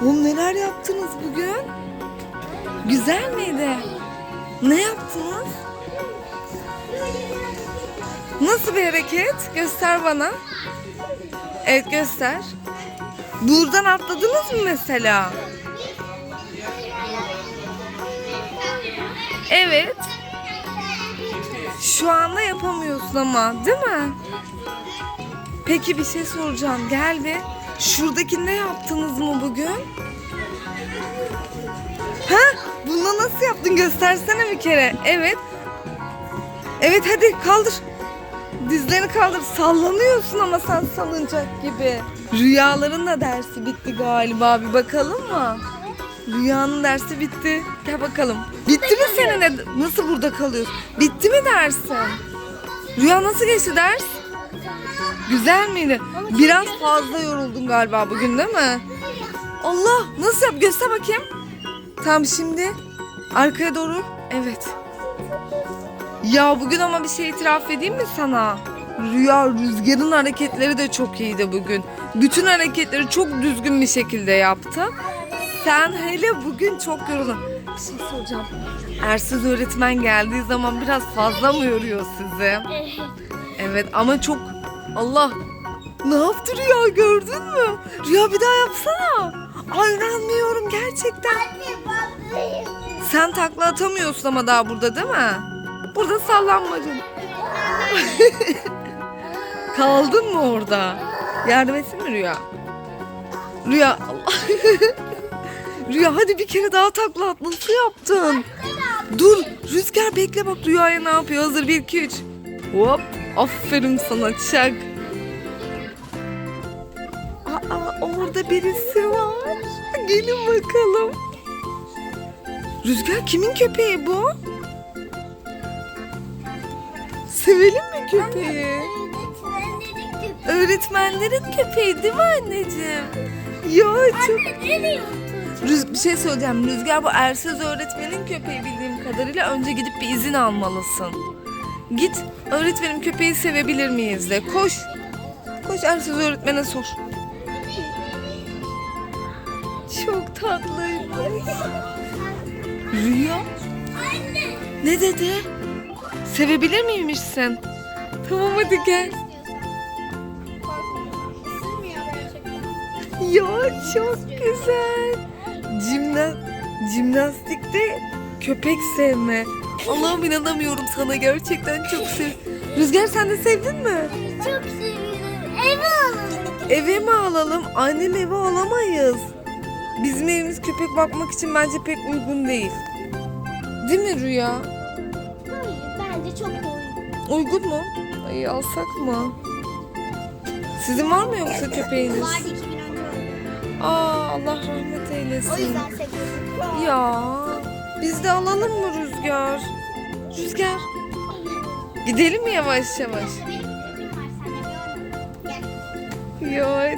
Oğlum neler yaptınız bugün? Güzel miydi? Ne yaptınız? Nasıl bir hareket? Göster bana. Evet göster. Buradan atladınız mı mesela? Evet. Şu anda yapamıyorsun ama değil mi? Peki bir şey soracağım. Gel bir. Şuradaki ne yaptınız mı bugün? Ha? Bunu nasıl yaptın? Göstersene bir kere. Evet. Evet hadi kaldır. Dizlerini kaldır. Sallanıyorsun ama sen salıncak gibi. Rüyaların da dersi bitti galiba. Bir bakalım mı? Rüyanın dersi bitti. Gel bakalım. Bitti mi senin? Nasıl burada kalıyorsun? Bitti mi dersin? Rüya nasıl geçti ders? Güzel miydi? Biraz fazla yoruldun galiba bugün değil mi? Allah nasıl yap? Göster bakayım. Tamam şimdi arkaya doğru. Evet. Ya bugün ama bir şey itiraf edeyim mi sana? Rüya rüzgarın hareketleri de çok iyiydi bugün. Bütün hareketleri çok düzgün bir şekilde yaptı. Sen hele bugün çok yoruldun. Bir şey soracağım. Ersiz öğretmen geldiği zaman biraz fazla mı yoruyor sizi? Evet ama çok Allah ne yaptı Rüya gördün mü? Rüya bir daha yapsana. Ay inanmıyorum gerçekten. Sen takla atamıyorsun ama daha burada değil mi? Burada sallanmacın. Kaldın mı orada? Yardım etsin mi Rüya? Rüya Allah. Rüya hadi bir kere daha takla at. Nasıl yaptın? Dur Rüzgar bekle bak Rüya'ya ne yapıyor. Hazır bir iki üç. Hop. Aferin sana çak. Aa orada birisi var. Gelin bakalım. Rüzgar kimin köpeği bu? Sevelim mi köpeği? Öğretmenlerin köpeği değil mi anneciğim? Ya çok... Rüz bir şey söyleyeceğim. Rüzgar bu Ersiz öğretmenin köpeği bildiğim kadarıyla önce gidip bir izin almalısın. Git öğretmenim köpeği sevebilir miyiz de. Koş. Koş Ersiz öğretmene sor. Çok tatlıymış. Rüya ne dedi? Sevebilir miymişsin? Tamam hadi gel. Ya çok güzel. Cimna jimnastikte köpek sevme. Allah'ım inanamıyorum sana gerçekten çok sev. Rüzgar sen de sevdin mi? Çok seviyorum. Eve alalım. Eve mi alalım? Annem eve alamayız. Bizim evimiz köpek bakmak için bence pek uygun değil. Değil mi Rüya? Hayır bence çok uygun. Uygun mu? Ay alsak mı? Sizin var mı yoksa köpeğiniz? Vardı iki gün önce. Aa Allah rahmet O eylesin. yüzden seviyorum. Ya biz de alalım mı Rüzgar? Rüzgar. Gidelim mi yavaş yavaş? Ya.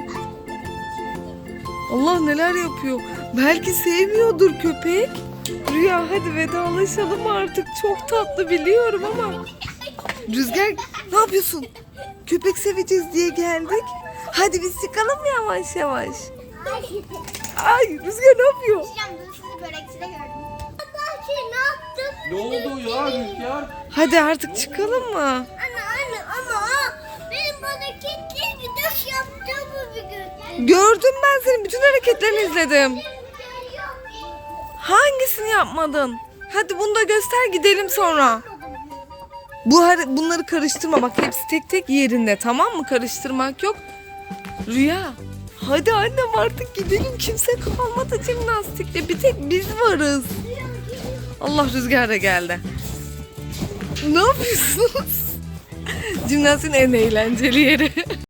Allah neler yapıyor. Belki sevmiyordur köpek. Rüya hadi vedalaşalım artık. Çok tatlı biliyorum ama. Rüzgar ne yapıyorsun? Köpek seveceğiz diye geldik. Hadi biz çıkalım yavaş yavaş. Ay Rüzgar ne yapıyor? Hocam dün sizi börekçide gördüm. Ne oldu ya Rüzgar? Hadi artık çıkalım mı? Anne anne ama benim bana kekli bir taş yaptı bu bir gün. Gördüm ben senin bütün hareketlerini izledim. Hangisini yapmadın? Hadi bunu da göster gidelim sonra. Bu bunları karıştırma bak hepsi tek tek yerinde tamam mı? Karıştırmak yok. Rüya. Hadi annem artık gidelim kimse kalmadı jimnastikte bir tek biz varız. Allah rüzgar da geldi. Ne yapıyorsunuz? Jimnastiğin en eğlenceli yeri.